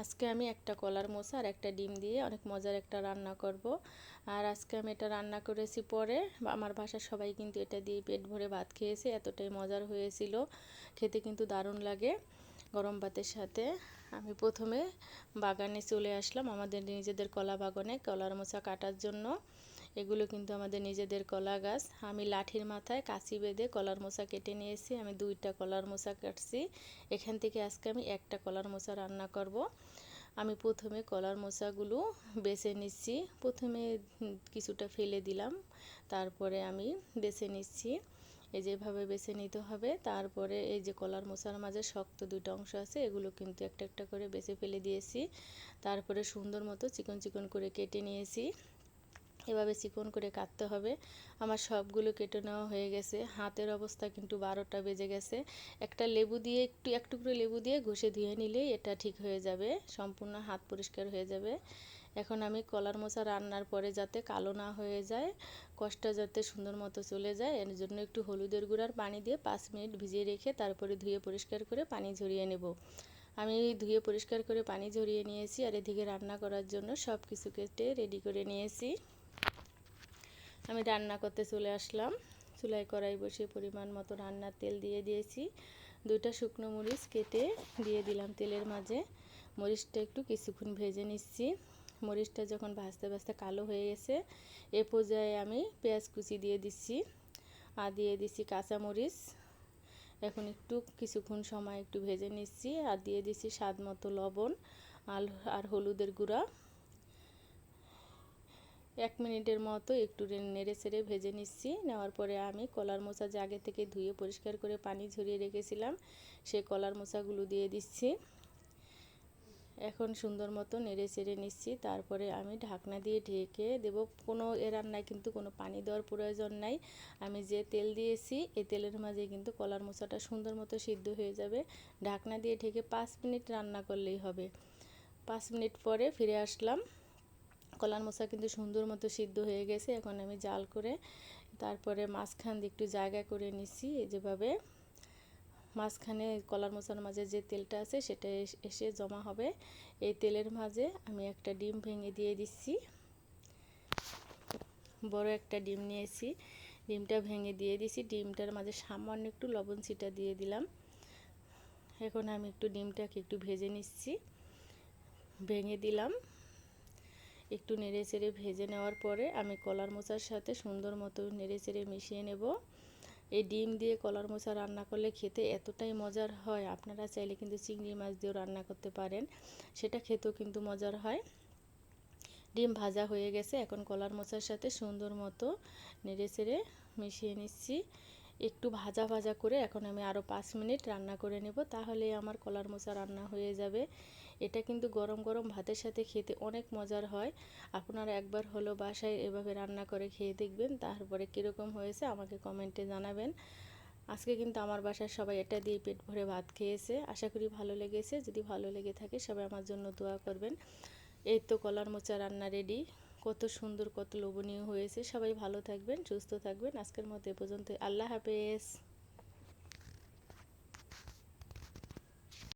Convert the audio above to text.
আজকে আমি একটা কলার মোচা আর একটা ডিম দিয়ে অনেক মজার একটা রান্না করব। আর আজকে আমি এটা রান্না করেছি পরে, আমার বাসার সবাই কিন্তু এটা দিয়ে পেট ভরে ভাত খেয়েছে, এতটাই মজার হয়েছিল। খেতে কিন্তু দারুণ লাগে গরম ভাতের সাথে। আমি প্রথমে বাগানে চলে আসলাম আমাদের নিজেদের কলা বাগানে কলার মোচা কাটার জন্য। এগুলো কিন্তু আমাদের নিজেদের কলা গাছ। আমি লাঠির মাথায় কাঁচি বেঁধে কলার মোচা কেটে নিয়েছি। আমি দুইটা কলার মোচা কাটছি। এখান থেকে আজকে আমি একটা কলার মোচা রান্না করব। আমি প্রথমে কলার মোচাগুলো বেছে নিচ্ছি। প্রথমে কিছুটা ফেলে দিলাম। তারপরে আমি বেছে নিচ্ছি। এই যেভাবে বেছে নিতে হবে। তারপরে এই যে কলার মোচার মাঝে শক্ত দুটো অংশ আছে, এগুলো কিন্তু একটা একটা করে বেছে ফেলে দিয়েছি। তারপরে সুন্দর মতো চিকন চিকন করে কেটে নিয়েছি। এভাবে চিকন করে কাটতে হবে। আমার সবগুলো কেটে নেওয়া হয়ে গেছে। হাতের অবস্থা কিন্তু বারোটা বেজে গেছে। একটা লেবু দিয়ে একটু, এক টুকরো লেবু দিয়ে ঘষে ধুয়ে নিলেই এটা ঠিক হয়ে যাবে। সম্পূর্ণ হাত পরিষ্কার হয়ে যাবে। এখন আমি কলার মোচা রান্নার পরে যাতে কালো না হয়ে যায়, কষ্টটা যাতে সুন্দর মতো চলে যায়, এর জন্য একটু হলুদের গুঁড়ার পানি দিয়ে পাঁচ মিনিট ভিজিয়ে রেখে তারপরে ধুয়ে পরিষ্কার করে পানি ঝরিয়ে নেব। আমি ধুয়ে পরিষ্কার করে পানি ঝরিয়ে নিয়েছি আর এদিকে রান্না করার জন্য সব কিছু কেটে রেডি করে নিয়েছি। আমি রান্না করতে চলে আসলাম। চুলায় কড়াই বসিয়ে পরিমাণ মতো রান্নার তেল দিয়ে দিয়েছি। দুইটা শুকনো মরিচ কেটে দিয়ে দিলাম তেলের মাঝে। মরিচটা একটু কিছুক্ষণ ভেজে নিচ্ছি। মরিচটা যখন ভাজতে ভাজতে কালো হয়ে গেছে, এ পর্যায়ে আমি পেঁয়াজ কুচি দিয়ে দিচ্ছি আর দিয়ে দিচ্ছি কাঁচা মরিচ। এখন একটু কিছুক্ষণ সময় একটু ভেজে নিচ্ছি আর দিয়ে দিচ্ছি স্বাদ মতো লবণ আর হলুদের গুঁড়া। এক মিনিটের মতো একটু নেড়ে চেড়ে ভেজে নিচ্ছি। নেওয়ার পরে আমি কলার মোচা যে আগে থেকে ধুয়ে পরিষ্কার করে পানি ঝরিয়ে রেখেছিলাম, সে কলার মোচাগুলো দিয়ে দিচ্ছি। এখন সুন্দর মতো নেড়ে চেড়ে নিচ্ছি। তারপরে আমি ঢাকনা দিয়ে ঢেকে দেব। কোনো এ রান্নায় কিন্তু কোনো পানি দেওয়ার প্রয়োজন নাই। আমি যে তেল দিয়েছি এই তেলের মাঝে কিন্তু কলার মোচাটা সুন্দর মতো সিদ্ধ হয়ে যাবে। ঢাকনা দিয়ে ঢেকে পাঁচ মিনিট রান্না করলেই হবে। পাঁচ মিনিট পরে ফিরে আসলাম। কলার মোচা কিন্তু সুন্দর মতো সিদ্ধ হয়ে গেছে। এখন আমি জাল করে তারপরে মাঝখান দিয়ে একটু জায়গা করে নিচ্ছি। যেভাবে মাঝখানে কলার মোচার মাঝে যে তেলটা আছে সেটা এসে জমা হবে। এই তেলের মাঝে আমি একটা ডিম ভেঙে দিয়ে দিচ্ছি। বড় একটা ডিম নিয়েছি। ডিমটা ভেঙে দিয়ে দিছি ডিমটার মাঝে সামান্য একটু লবণ ছিটা দিয়ে দিলাম। এখন আমি একটু ডিমটাকে একটু ভেজে নিচ্ছি। ভেঙে দিলাম। একটু নেড়ে চেড়ে ভেজে নেওয়ার পরে আমি কলার মোচার সাথে সুন্দর মতো নেড়ে চেড়ে মিশিয়ে নেব। এই ডিম দিয়ে কলার মোচা রান্না করলে খেতে এতটাই মজার হয়, আপনারা চাইলে কিন্তু চিংড়ি মাছ দিয়েও রান্না করতে পারেন, সেটা খেতেও কিন্তু মজার হয়। ডিম ভাজা হয়ে গেছে, এখন কলার মোচার সাথে সুন্দর মতো নেড়ে চেড়ে মিশিয়ে নিচ্ছি। একটু ভাজা ভাজা করে এখন আমি আরও পাঁচ মিনিট রান্না করে নেব তাহলে আমার কলার মোচা রান্না হয়ে যাবে। এটা কিন্তু গরম গরম ভাতের সাথে খেতে অনেক মজার হয়। আপনারা একবার হলো বাসায় এভাবে রান্না করে খেয়ে দেখবেন, তারপরে কীরকম হয়েছে আমাকে কমেন্টে জানাবেন। আজকে কিন্তু আমার বাসায় সবাই এটা দিয়ে পেট ভরে ভাত খেয়েছে। আশা করি ভালো লেগেছে। যদি ভালো লেগে থাকে সবাই আমার জন্য দোয়া করবেন। এই তো কলার মোচা রান্না রেডি কত সুন্দর, কত লোভনীয় হয়েছে। সবাই ভালো থাকবেন, সুস্থ থাকবেন। আজকের মতো এ পর্যন্ত আল্লাহ হাফেজ।